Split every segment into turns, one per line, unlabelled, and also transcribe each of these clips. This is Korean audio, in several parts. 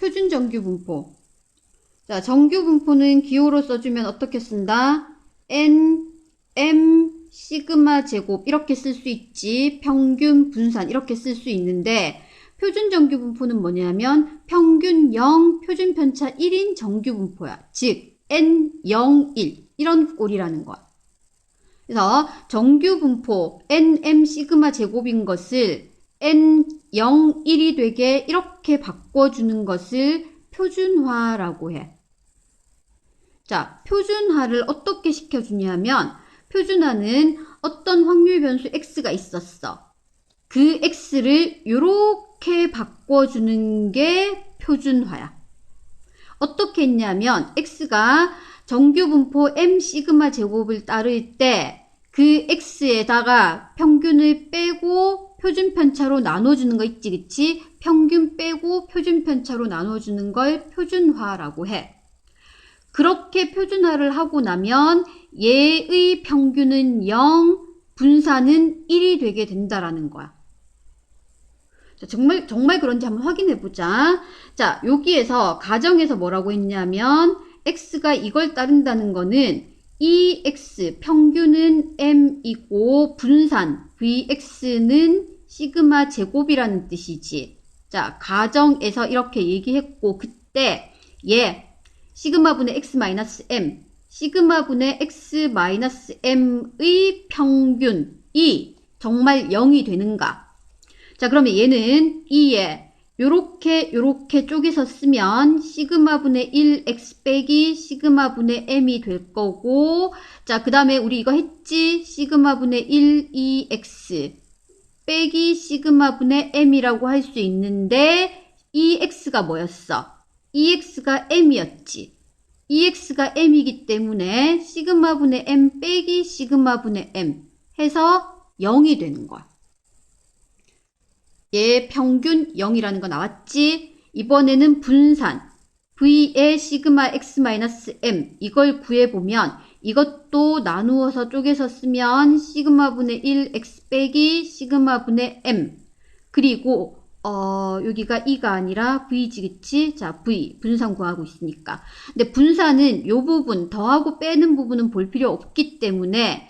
표준 정규 분포. 자, 정규 분포는 기호로 써주면 어떻게 쓴다? n, m, 시그마 제곱 이렇게 쓸 수 있지. 평균 분산 이렇게 쓸 수 있는데 표준 정규 분포는 뭐냐면 평균 0, 표준 편차 1인 정규 분포야. 즉 n 0, 1 이런 꼴이라는 거야. 그래서 정규 분포 nm 시그마 제곱인 것을 n 0, 1이 되게 이렇게 바꿔주는 것을 표준화라고 해. 자, 표준화를 어떻게 시켜주냐면 표준화는 어떤 확률 변수 x가 있었어. 그 x를 이렇게 바꿔주는 게 표준화야. 어떻게 했냐면 x가 정규 분포 m 시그마 제곱을 따를 때 그 x에다가 평균을 빼고 표준 편차로 나눠주는 거 있지, 그치? 평균 빼고 표준 편차로 나눠주는 걸 표준화라고 해. 그렇게 표준화를 하고 나면 얘의 평균은 0, 분산은 1이 되게 된다라는 거야. 자, 정말, 정말 그런지 한번 확인해 보자. 자, 여기에서 가정에서 뭐라고 했냐면, x가 이걸 따른다는 거는 이 x 평균은 m이고 분산 vx는 시그마 제곱이라는 뜻이지. 자, 가정에서 이렇게 얘기했고 그때 얘 시그마분의 x 마이너스 m 시그마분의 x 마이너스 m의 평균이 정말 0이 되는가? 자, 그러면 얘는 이에 요렇게 요렇게 쪼개서 쓰면 시그마분의 1x 빼기 시그마분의 m이 될 거고 자 그 다음에 우리 이거 했지 시그마분의 1 2x 빼기 시그마 분의 m이라고 할 수 있는데 이 x가 뭐였어? 이 x가 m이었지 이 x가 m이기 때문에 시그마 분의 m 빼기 시그마 분의 m 해서 0이 되는 거야 얘 평균 0이라는 거 나왔지? 이번에는 분산 V의 시그마 x 마이너스 m 이걸 구해보면 이것도 나누어서 쪼개서 쓰면 시그마분의 1 x 빼기 시그마분의 m 그리고 어, 여기가 2가 아니라 V지, 그치? 자, V. 분산 구하고 있으니까. 근데 분산은 요 부분, 더하고 빼는 부분은 볼 필요 없기 때문에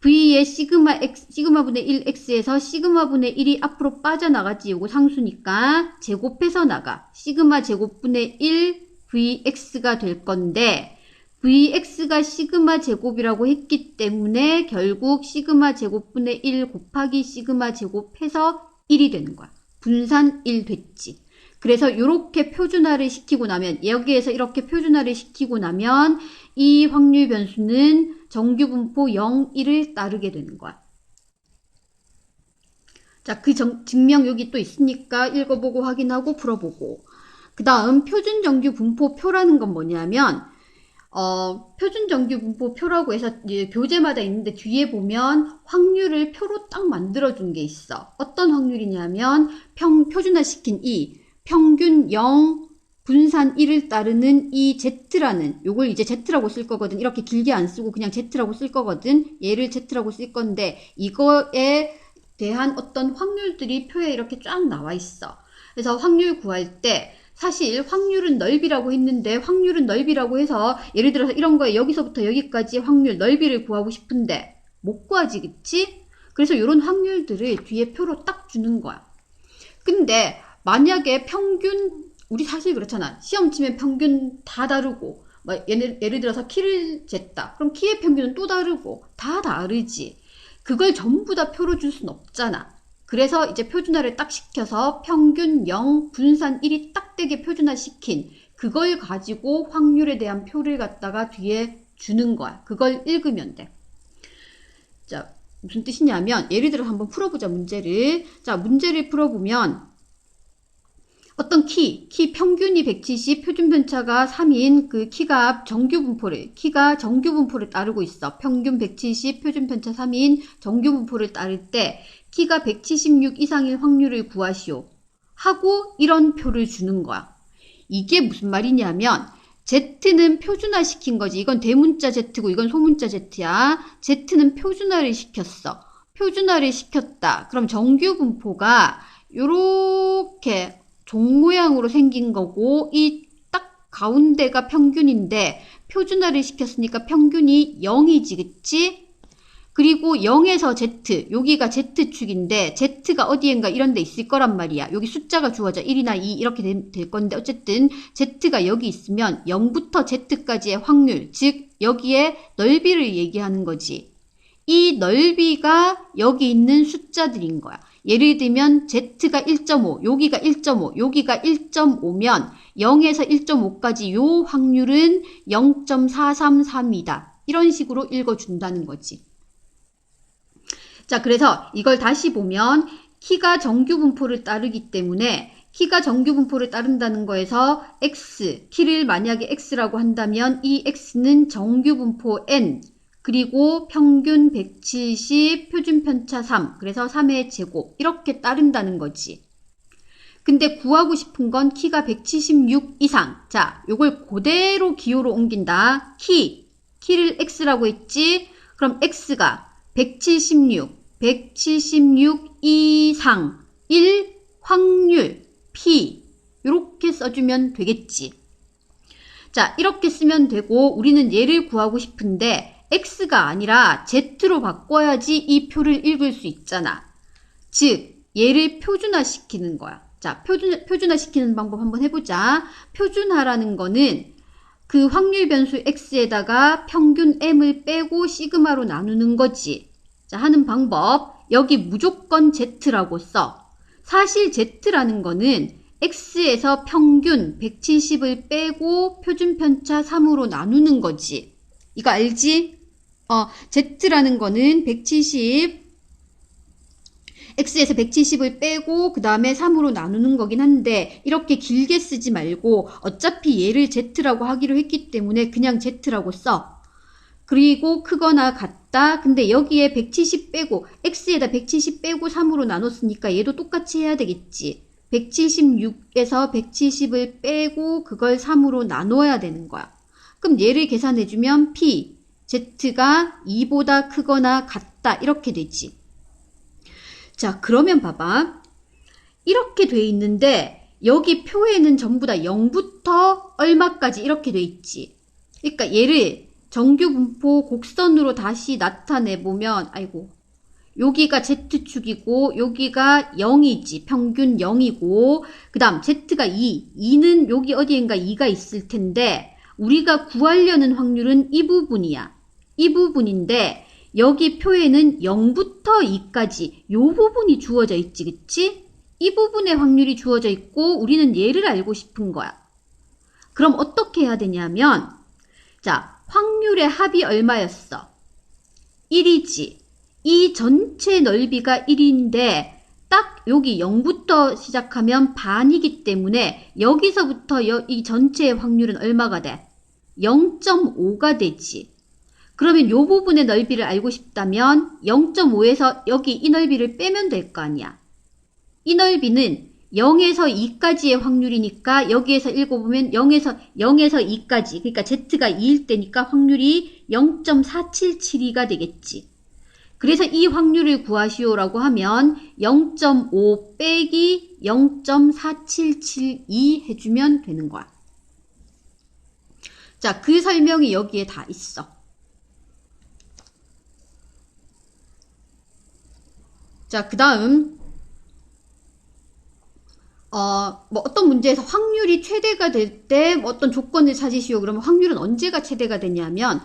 V의 시그마 x, 시그마분의 1x에서 시그마분의 1이 앞으로 빠져나가지. 요거 상수니까 제곱해서 나가. 시그마 제곱분의 1 vx가 될 건데 vx가 시그마 제곱이라고 했기 때문에 결국 시그마 제곱분의 1 곱하기 시그마 제곱해서 1이 되는 거야. 분산 1 됐지. 그래서 이렇게 표준화를 시키고 나면 여기에서 이렇게 표준화를 시키고 나면 이 확률 변수는 정규 분포 0, 1을 따르게 되는 거야. 자, 그 정, 증명 여기 또 있으니까 읽어보고 확인하고 풀어보고. 그 다음 표준 정규 분포표라는 건 뭐냐면 어, 표준 정규 분포표라고 해서 교재마다 있는데 뒤에 보면 확률을 표로 딱 만들어 준 게 있어. 어떤 확률이냐면 평 표준화 시킨 이 평균 0 분산 1을 따르는 이 Z라는 요걸 이제 Z라고 쓸 거거든. 이렇게 길게 안 쓰고 그냥 Z라고 쓸 거거든. 얘를 Z라고 쓸 건데 이거에 대한 어떤 확률들이 표에 이렇게 쫙 나와 있어. 그래서 확률 구할 때 사실 확률은 넓이라고 했는데 확률은 넓이라고 해서 예를 들어서 이런 거에 여기서부터 여기까지 확률 넓이를 구하고 싶은데 못 구하지 그치? 그래서 이런 확률들을 뒤에 표로 딱 주는 거야. 근데 만약에 평균 우리 사실 그렇잖아. 시험 치면 평균 다 다르고 뭐 예를, 예를 들어서 키를 쟀다. 그럼 키의 평균은 또 다르고 다 다르지. 그걸 전부 다 표로 줄 순 없잖아. 그래서 이제 표준화를 딱 시켜서 평균 0, 분산 1이 딱 되게 표준화 시킨 그걸 가지고 확률에 대한 표를 갖다가 뒤에 주는 거야. 그걸 읽으면 돼. 자, 무슨 뜻이냐면 예를 들어 한번 풀어보자 문제를. 자, 문제를 풀어보면 어떤 키, 키 평균이 170, 표준 편차가 3인 그 키가 정규 분포를, 키가 정규 분포를 따르고 있어. 평균 170, 표준 편차 3인 정규 분포를 따를 때 키가 176 이상일 확률을 구하시오. 하고 이런 표를 주는 거야. 이게 무슨 말이냐면 Z는 표준화 시킨 거지. 이건 대문자 Z고 이건 소문자 Z야. Z는 표준화를 시켰어. 표준화를 시켰다. 그럼 정규 분포가 요렇게 종 모양으로 생긴 거고 이 딱 가운데가 평균인데 표준화를 시켰으니까 평균이 0이지 그치? 그리고 0에서 Z 여기가 Z축인데 Z가 어디엔가 이런 데 있을 거란 말이야 여기 숫자가 주어져 1이나 2 이렇게 될, 될 건데 어쨌든 Z가 여기 있으면 0부터 Z까지의 확률 즉 여기에 넓이를 얘기하는 거지 이 넓이가 여기 있는 숫자들인 거야 예를 들면 Z가 1.5, 여기가 1.5, 여기가 1.5면 0에서 1.5까지 요 확률은 0.433이다. 이런 식으로 읽어준다는 거지. 자, 그래서 이걸 다시 보면 키가 정규 분포를 따르기 때문에 키가 정규 분포를 따른다는 거에서 x, 키를 만약에 x라고 한다면 이 x는 정규 분포 n, 그리고 평균 170, 표준 편차 3, 그래서 3의 제곱 이렇게 따른다는 거지. 근데 구하고 싶은 건 키가 176 이상. 자, 요걸 그대로 기호로 옮긴다. 키, 키를 x라고 했지? 그럼 x가 176, 176 이상, 1 확률, p 이렇게 써주면 되겠지. 자, 이렇게 쓰면 되고 우리는 얘를 구하고 싶은데 x가 아니라 z로 바꿔야지 이 표를 읽을 수 있잖아. 즉, 얘를 표준화시키는 거야. 자, 표준, 표준화시키는 방법 한번 해보자. 표준화라는 거는 그 확률 변수 x에다가 평균 m을 빼고 시그마로 나누는 거지. 자, 하는 방법. 여기 무조건 z라고 써. 사실 z라는 거는 x에서 평균 170을 빼고 표준 편차 3으로 나누는 거지. 이거 알지? 어, z라는 거는 170 x에서 170을 빼고 그 다음에 3으로 나누는 거긴 한데 이렇게 길게 쓰지 말고 어차피 얘를 z라고 하기로 했기 때문에 그냥 z라고 써. 그리고 크거나 같다. 근데 여기에 170 빼고 x에다 170 빼고 3으로 나눴으니까 얘도 똑같이 해야 되겠지. 176에서 170을 빼고 그걸 3으로 나눠야 되는 거야. 그럼 얘를 계산해주면 p, z가 2보다 크거나 같다 이렇게 되지. 자, 그러면 봐봐. 이렇게 돼 있는데 여기 표에는 전부 다 0부터 얼마까지 이렇게 돼 있지. 그러니까 얘를 정규 분포 곡선으로 다시 나타내 보면 아이고. 여기가 Z축이고 여기가 0이지. 평균 0이고 그 다음 Z가 2. 2는 여기 어디엔가 2가 있을 텐데 우리가 구하려는 확률은 이 부분이야. 이 부분인데 여기 표에는 0부터 2까지 요 부분이 주어져 있지, 그치? 이 부분의 확률이 주어져 있고 우리는 얘를 알고 싶은 거야. 그럼 어떻게 해야 되냐면 자, 확률의 합이 얼마였어? 1이지. 이 전체 넓이가 1인데 딱 여기 0부터 시작하면 반이기 때문에 여기서부터 이 전체의 확률은 얼마가 돼? 0.5가 되지. 그러면 이 부분의 넓이를 알고 싶다면 0.5에서 여기 이 넓이를 빼면 될 거 아니야. 이 넓이는 0에서 2까지의 확률이니까 여기에서 읽어보면 0에서 0에서 2까지 그러니까 z가 2일 때니까 확률이 0.477이가 되겠지. 그래서 이 확률을 구하시오라고 하면 0.5 빼기 0.4772 해주면 되는 거야. 자, 그 설명이 여기에 다 있어. 자, 그 다음, 어, 뭐 어떤 문제에서 확률이 최대가 될 때 어떤 조건을 찾으시오. 그러면 확률은 언제가 최대가 되냐면,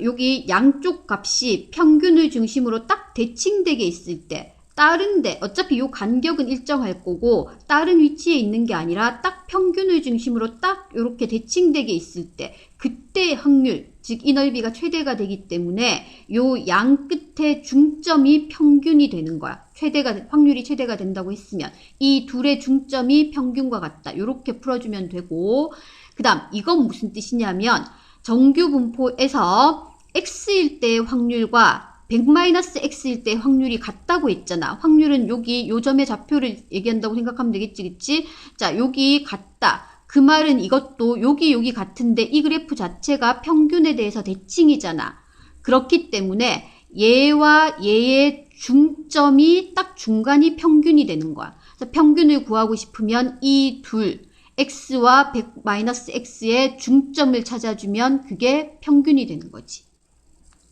여기 양쪽 값이 평균을 중심으로 딱 대칭되게 있을 때, 다른데, 어차피 요 간격은 일정할 거고, 다른 위치에 있는 게 아니라 딱 평균을 중심으로 딱 이렇게 대칭되게 있을 때, 그때 확률, 즉 이 넓이가 최대가 되기 때문에 요 양 끝에 중점이 평균이 되는 거야. 최대가 확률이 최대가 된다고 했으면 이 둘의 중점이 평균과 같다. 이렇게 풀어주면 되고 그다음 이건 무슨 뜻이냐면 정규 분포에서 x일 때의 확률과 100-x일 때 확률이 같다고 했잖아. 확률은 여기 요 점의 좌표를 얘기한다고 생각하면 되겠지, 그치? 자, 여기 같다. 그 말은 이것도 여기 여기 같은데 이 그래프 자체가 평균에 대해서 대칭이잖아. 그렇기 때문에 얘와 얘의 중점이 딱 중간이 평균이 되는 거야. 그래서 평균을 구하고 싶으면 이 둘, x와 100 마이너스 x의 중점을 찾아주면 그게 평균이 되는 거지.